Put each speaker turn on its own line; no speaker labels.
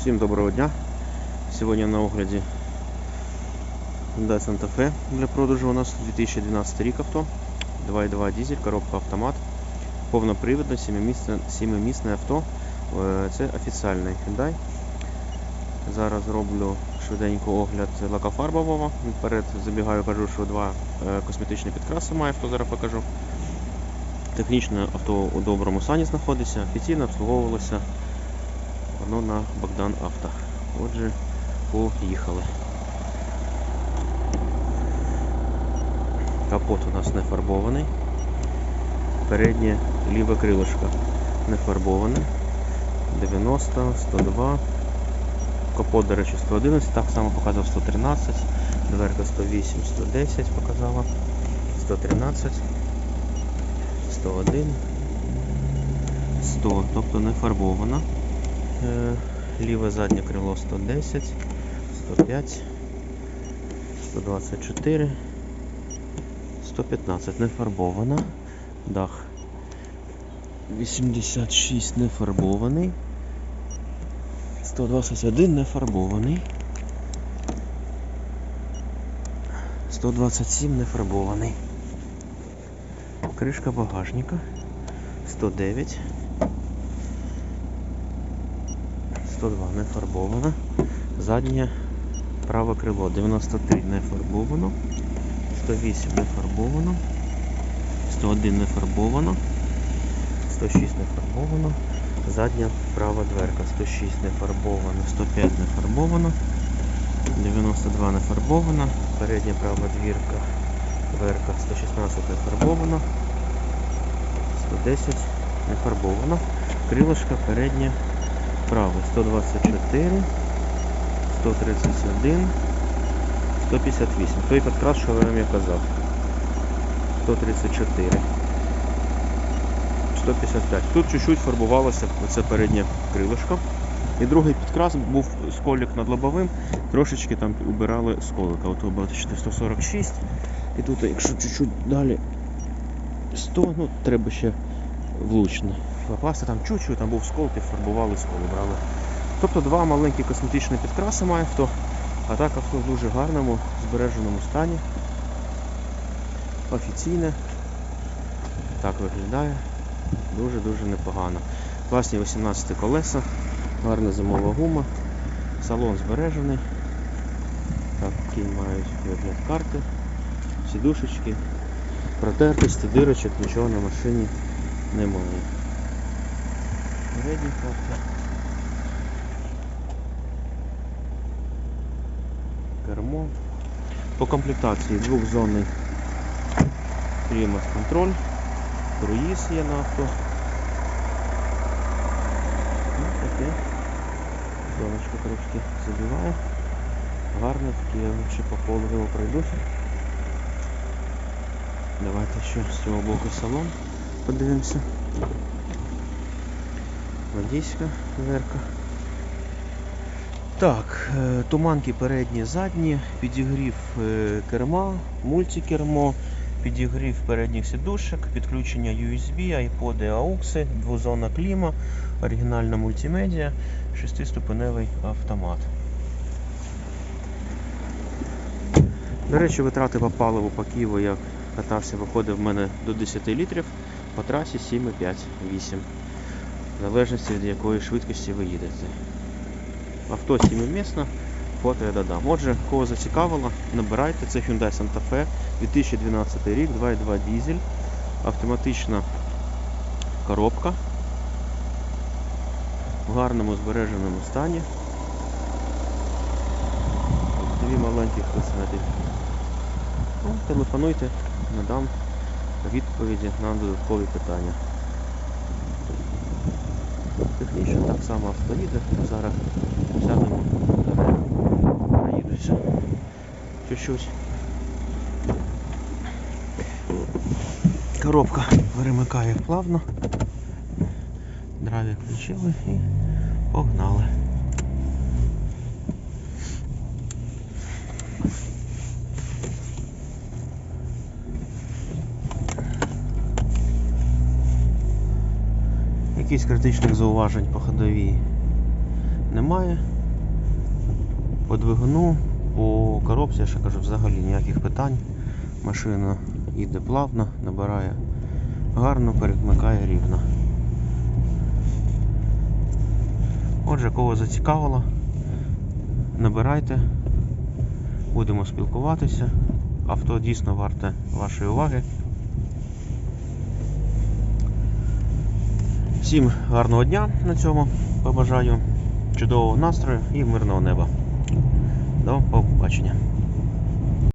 Всім доброго дня. Сьогодні на огляді Hyundai Santa Fe для продажу у нас 2012 рік авто. 2.2 дизель, коробка автомат. Повнопривідне, 7-місне, 7-місне авто. Е, Це офіціальний Hyundai. Зараз роблю швиденько огляд лакофарбового. Вперед забігаю, кажу, що два е, косметичні підкраси має авто, зараз покажу. Технічно авто у доброму стані знаходиться, офіційно обслуговувалося воно на Богдан Авто. Отже, поїхали. Капот у нас не фарбований. Переднє ліве крилишко не фарбоване. 90, 102. Капот, до речі, 111, так само показав 113. Дверка 108, 110 показала. 113. 101, 100, тобто не фарбована. Е, Ліве заднє крило 110, 105, 124, 115 не фарбована. Дах 86 не фарбований. 121 не фарбований. 127 не фарбований. Кришка багажника 109. 102 не фарбована. Заднє праве крило 93 не фарбовано. 108 не фарбовано. 101 не фарбовано. 106 не фарбовано. Задня права дверка 106 не фарбовано. 105 не фарбовано. 92 не фарбовано. Передня права двірка дверка 116 не фарбовано. 110 не фарбовано. Крилишко переднє праве 124, 131, 158. Той підкрас, що я вам я казав. 134. 155. Тут чуть-чуть фарбувалося оце переднє крилишко. І другий підкрас був сколік над лобовим, трошечки там убирали сколика. От ви бачите 146. І тут, якщо чуть-чуть далі 100, ну треба ще влучно попасти. Там чуть-чуть, там був скол, підфарбували скол, брали. Тобто два маленькі косметичні підкраси має авто, а так авто в дуже гарному, збереженому стані. Офіційне. Так виглядає. Дуже-дуже непогано. Класні 18 колеса, гарна зимова гума, салон збережений. Такі мають вигляд карти, сідушечки, протертості, дирочок, нічого на машині немає. Передні карти. Кермо. По комплектації двохзонний клімат-контроль, круїз є на авто. Ну, таке. Сонечко трошки забиває. Гарне таке, я ще по полу його пройдуся. Давайте ще з цього боку салон подивимося. Водійська дверка. Так, е, туманки передні, задні, підігрів е, керма, мультикермо, підігрів передніх сідушок, підключення USB, iPod, AUX, двозонна кліма, оригінальна мультимедіа, шестиступеневий автомат. До речі, витрати по паливу по Києву я катався, виходив в мене до 10 літрів, по трасі 7,5-8. В залежності від якої швидкості ви їдете. Авто 7-місне, фото я додам. Отже, кого зацікавило, набирайте. Це Hyundai Santa Fe 2012 рік, 2.2 дизель, автоматична коробка в гарному збереженому стані. Дві маленьких косметики. Ну, телефонуйте, надам відповіді на додаткові питання. Технічно так само автоїде. Зараз сядемо, проїдуся чуть-чуть. Коробка перемикає плавно. драйвер включили і погнали. Якісь критичних зауважень по ходовій немає. По двигуну, по коробці, я ще кажу, взагалі ніяких питань. Машина їде плавно, набирає гарно, перемикає рівно. Отже, кого зацікавило, набирайте, будемо спілкуватися. Авто дійсно варте вашої уваги. Всім гарного дня на цьому. Побажаю чудового настрою і мирного неба. До побачення.